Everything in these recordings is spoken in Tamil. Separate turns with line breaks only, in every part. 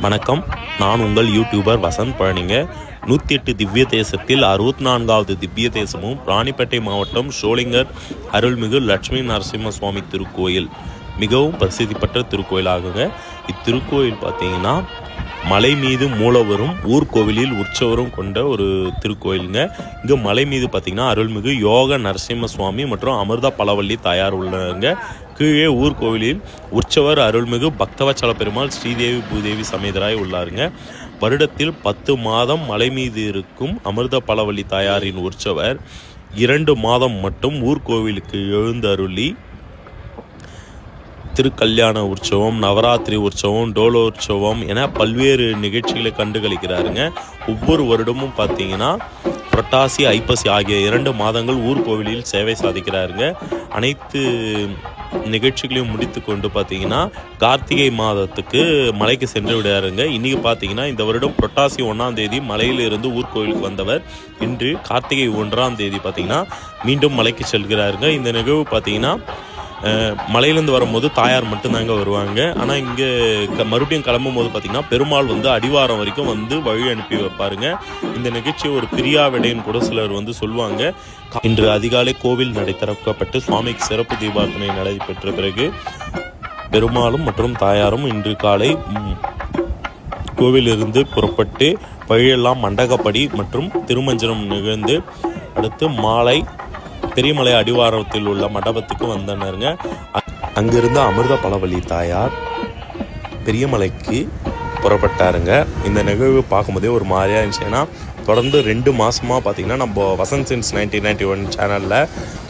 வணக்கம். நான் உங்கள் யூடியூபர் வசந்த் பழனிங்க. நூற்றி எட்டு திவ்ய தேசத்தில் அறுபத்தி நான்காவது திவ்ய தேசமும் ராணிப்பேட்டை மாவட்டம் ஷோலிங்கர் அருள்மிகு லட்சுமி நரசிம்ம சுவாமி திருக்கோயில். மிகவும் பிரசித்தி பெற்ற திருக்கோயிலாகுங்க. இத்திருக்கோயில் பார்த்தீங்கன்னா மலை மீது மூலவரும் ஊர்கோவிலில் உற்சவரும் கொண்ட ஒரு திருக்கோயிலுங்க. இங்கே மலை மீது பார்த்திங்கன்னா அருள்மிகு யோக நரசிம்ம சுவாமி மற்றும் அமிர்த பலவள்ளி தாயார் உள்ளாங்க கீழே ஊர்கோவிலில் உற்சவர் அருள்மிகு பக்தவச்சல பெருமாள் ஸ்ரீதேவி பூதேவி சமேதராய் உள்ளாருங்க. வருடத்தில் பத்து மாதம் மலை மீது இருக்கும் அமிர்த பலவள்ளி தாயாரின் உற்சவர் இரண்டு மாதம் மட்டும் ஊர்கோவிலுக்கு எழுந்தருளி திருக்கல்யாண உற்சவம் நவராத்திரி உற்சவம் டோலோ உற்சவம் என பல்வேறு நிகழ்ச்சிகளை கண்டுகளிக்கிறாருங்க. ஒவ்வொரு வருடமும் பார்த்தீங்கன்னா புரட்டாசி ஐப்பசி ஆகிய இரண்டு மாதங்கள் ஊர் கோவிலில் சேவை சாதிக்கிறாருங்க. அனைத்து நிகழ்ச்சிகளையும் முடித்து கொண்டு பார்த்தீங்கன்னா கார்த்திகை மாதத்துக்கு மலைக்கு சென்று விடாருங்க இன்றைக்கி பார்த்தீங்கன்னா இந்த வருடம் புரட்டாசி ஒன்றாம் தேதி மலையிலிருந்து ஊர்கோவிலுக்கு வந்தவர் இன்று கார்த்திகை ஒன்றாம் தேதி பார்த்தீங்கன்னா மீண்டும் மலைக்கு செல்கிறாருங்க. இந்த நிகழ்வு பார்த்தீங்கன்னா மலையிலேருந்து வரும்போது தாயார் மட்டும்தாங்க வருவாங்க. ஆனால் இங்கே க மறுபடியும் கிளம்பும் போது பார்த்தீங்கன்னா பெருமாள் வந்து அடிவாரம் வரைக்கும் வந்து வழி அனுப்பி வைப்பாருங்க. இந்த நிகழ்ச்சி ஒரு பிரியாவிடைன்னு கூட சிலர் வந்து சொல்லுவாங்க. இன்று அதிகாலை கோவில் நடை திறக்கப்பட்டு சுவாமிக்கு சிறப்பு தீபார்த்தனை நடைபெற்ற பிறகு பெருமாளும் மற்றும் தாயாரும் இன்று காலை கோவிலிருந்து புறப்பட்டு வழியெல்லாம் மண்டகப்படி மற்றும் திருமஞ்சனம் நிகழ்ந்து அடுத்து மாலை பெரியமலை அடிவாரத்தில் உள்ள மண்டபத்துக்கு வந்தனருங்க. அங்கிருந்து அமிர்த பலவள்ளி தாயார் பெரியமலைக்கு புறப்பட்டாருங்க. இந்த நிகழ்வு பார்க்கும்போதே ஒரு மாதிரியா இருந்துச்சு ஏன்னா தொடர்ந்து ரெண்டு மாதமாக பார்த்தீங்கன்னா நம்ம Vasanth since nineteen ninety one சேனலில்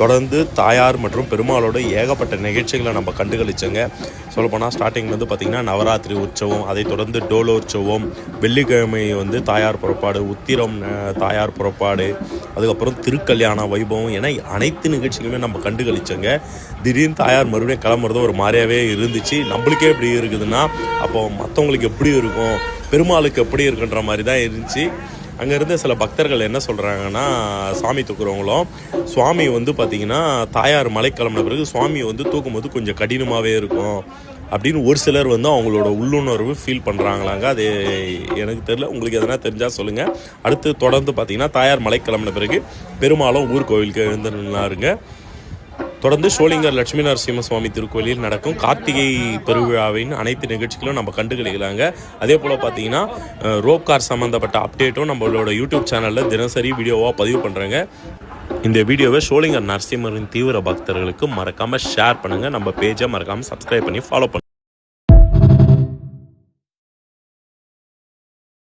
தொடர்ந்து தாயார் மற்றும் பெருமாளோட ஏகப்பட்ட நிகழ்ச்சிகளை நம்ம கண்டுகளிச்சோங்க. சொல்லப்போனால் ஸ்டார்டிங் வந்து பார்த்திங்கன்னா நவராத்திரி உற்சவம் அதை தொடர்ந்து டோலோ உற்சவம் வெள்ளிக்கிழமை வந்து தாயார் புறப்பாடு உத்திரம் தாயார் புறப்பாடு அதுக்கப்புறம் திருக்கல்யாண வைபவம் என அனைத்து நிகழ்ச்சிகளுமே நம்ம கண்டுகளிச்சோங்க. திடீர்னு தாயார் மறுபடியும் கிளம்புறது ஒரு மாதிரியாவே இருந்துச்சு. நம்மளுக்கே இப்படி இருக்குதுன்னா அப்போ மற்றவங்களுக்கு எப்படி இருக்கும் பெருமாளுக்கு எப்படி இருக்குன்ற மாதிரி தான் இருந்துச்சு. அங்கே இருந்த சில பக்தர்கள் என்ன சொல்கிறாங்கன்னா சாமி தூக்குறவங்களும் சுவாமி வந்து பார்த்திங்கன்னா தாயார் மலை பிறகு சுவாமி வந்து தூக்கும்போது கொஞ்சம் கடினமாகவே இருக்கும் அப்படின்னு ஒரு சிலர் வந்து அவங்களோட உள்ளுணர்வு ஃபீல் பண்ணுறாங்களாங்க அது எனக்கு தெரில உங்களுக்கு எதனா தெரிஞ்சால் சொல்லுங்கள் அடுத்து தொடர்ந்து பார்த்தீங்கன்னா தாயார் மலை கிளம்பின பிறகு பெருமாளும் ஊர் கோவிலுக்கு எழுந்துருந்தாருங்க தொடர்ந்து ஷோலிங்கர் லட்சுமி நரசிம்ம சுவாமி திருக்கோயிலில் நடக்கும் கார்த்திகை பெருவிழாவின் அனைத்து நிகழ்ச்சிகளும் நம்ம கண்டுகளிக்கலாங்க. அதே போல் பார்த்தீங்கன்னா ரோப் கார் சம்மந்தப்பட்ட அப்டேட்டும் நம்மளோட யூடியூப் சேனலில் தினசரி வீடியோவாக பதிவு பண்ணுறேங்க இந்த வீடியோவை ஷோலிங்கர் நரசிம்மரின் தீவிர பக்தர்களுக்கு மறக்காமல் ஷேர் பண்ணுங்கள் நம்ம பேஜை மறக்காமல் சப்ஸ்கிரைப் பண்ணி ஃபாலோ பண்ணுங்கள்